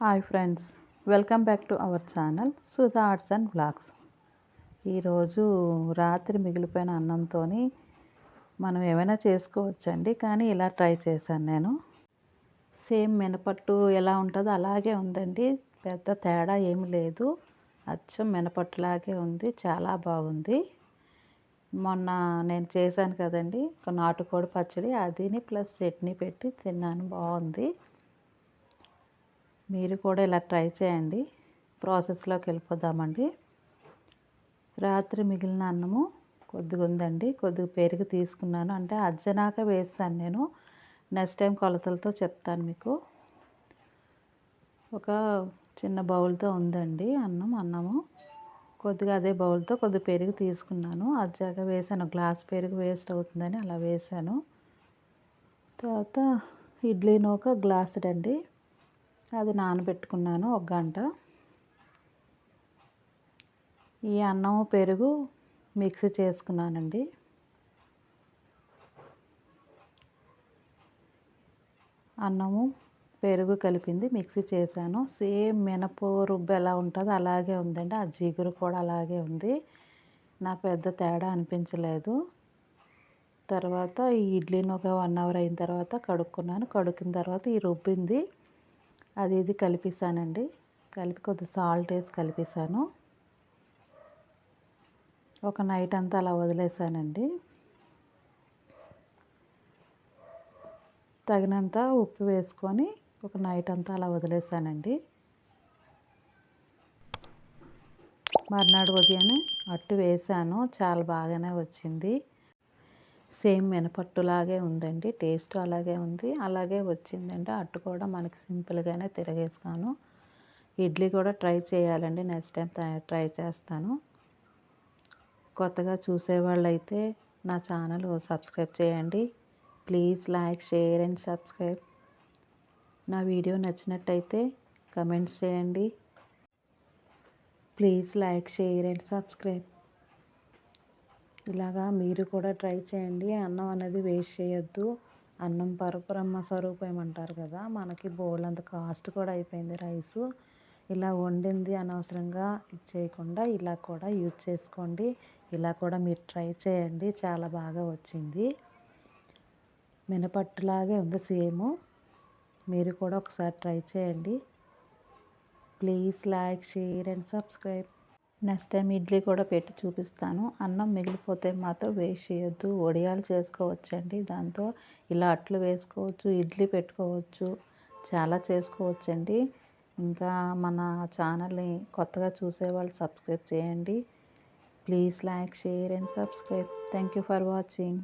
Hi friends welcome back to our channel Sudha arts and blogs ఈరోజు రాత్రి మిగిలిపోయిన అన్నంతో మనం ఏమైనా చేసుకోవచ్చండి కానీ ఇలా ట్రై చేశాను నేను. సేమ్ మినపట్టు ఎలా ఉంటుందో అలాగే ఉందండి పెద్ద తేడా ఏమి లేదు. అచ్చం మినపట్టులాగే ఉంది చాలా బాగుంది. మొన్న నేను చేశాను కదండి ఒక నాటుకోడి పచ్చడి అదిని ప్లస్ చట్నీ పెట్టి తిన్నాను బాగుంది. మీరు కూడా ఇలా ట్రై చేయండి. ప్రాసెస్లోకి వెళ్ళిపోదామండి. రాత్రి మిగిలిన అన్నము కొద్దిగా ఉందండి. కొద్దిగా పెరుగు తీసుకున్నాను. అంటే అజ్జనాక వేస్తాను నేను. నెక్స్ట్ టైం కొలతలతో చెప్తాను మీకు. ఒక చిన్న బౌల్తో ఉందండి అన్నం అన్నము. కొద్దిగా అదే బౌల్తో కొద్దిగా పెరుగు తీసుకున్నాను. అజ్జాక వేసాను. గ్లాస్ పెరుగు వేస్ట్ అవుతుందని అలా వేసాను. తర్వాత ఇడ్లీ నూక గ్లాసుడండి. అది నానబెట్టుకున్నాను ఒక గంట. ఈ అన్నం పెరుగు మిక్సీ చేసుకున్నానండి. అన్నము పెరుగు కలిపింది మిక్సీ చేశాను. సేమ్ మినపు రుబ్బు ఎలా ఉంటుందో అలాగే ఉందండి. ఆ జీగురు కూడా అలాగే ఉంది. నాకు పెద్ద తేడా అనిపించలేదు. తర్వాత ఈ ఇడ్లీని ఒక వన్ అవర్ అయిన తర్వాత కడుక్కున్నాను. కడుక్కున్న తర్వాత ఈ రుబ్బింది. అది ఇది కలిపిస్తానండి కలిపి కొద్ది సాల్ట్ వేసి కలిపేసాను. ఒక నైట్ అంతా అలా వదిలేసానండి. తగినంత ఉప్పు వేసుకొని ఒక నైట్ అంతా అలా వదిలేసానండి. మర్నాడు ఉదయాన్నే అట్టు వేసాను. చాలా బాగానే వచ్చింది. సేమ్ మినపట్టులాగే ఉందండి. టేస్ట్ అలాగే ఉంది. అలాగే వచ్చిందండి. అట్టు కూడా మనకి సింపుల్గానే తిరగేసుకాను ఇడ్లీ కూడా ట్రై చేయాలండి. నెక్స్ట్ టైం ట్రై చేస్తాను. కొత్తగా చూసేవాళ్ళు అయితే నా ఛానల్ సబ్స్క్రైబ్ చేయండి. Please like share and subscribe. నా వీడియో నచ్చినట్టయితే కమెంట్స్ చేయండి. Please like share and subscribe. ఇలాగా మీరు కూడా ట్రై చేయండి. అన్నం అనేది వేస్ట్ చేయొద్దు. అన్నం పరబ్రహ్మ స్వరూపం అంటారు కదా మనకి బోల్ అంత కాస్ట్ కూడా అయిపోయింది రైసు. ఇలా వండింది అనవసరంగా ఇచ్చేయకుండా ఇలా కూడా యూజ్ చేసుకోండి. ఇలా కూడా మీరు ట్రై చేయండి. చాలా బాగా వచ్చింది. మినపట్టులాగే ఉంది సేమ్. మీరు కూడా ఒకసారి ట్రై చేయండి. Please like share and subscribe. Next time idli కూడా పెట్టి చూపిస్తాను. అన్నం మిగిలిపోతే మాత్రం వేస్ట్ చేయొద్దు వడియాలు చేసుకోవచ్చండి. దాంతో ఇలా అట్లు వేసుకోవచ్చు ఇడ్లీ పెట్టుకోవచ్చు చాలా చేసుకోవచ్చండి. ఇంకా మన ఛానల్ని కొత్తగా చూసేవాళ్ళు సబ్స్క్రైబ్ చేయండి. Please like share and subscribe. Thank you for watching.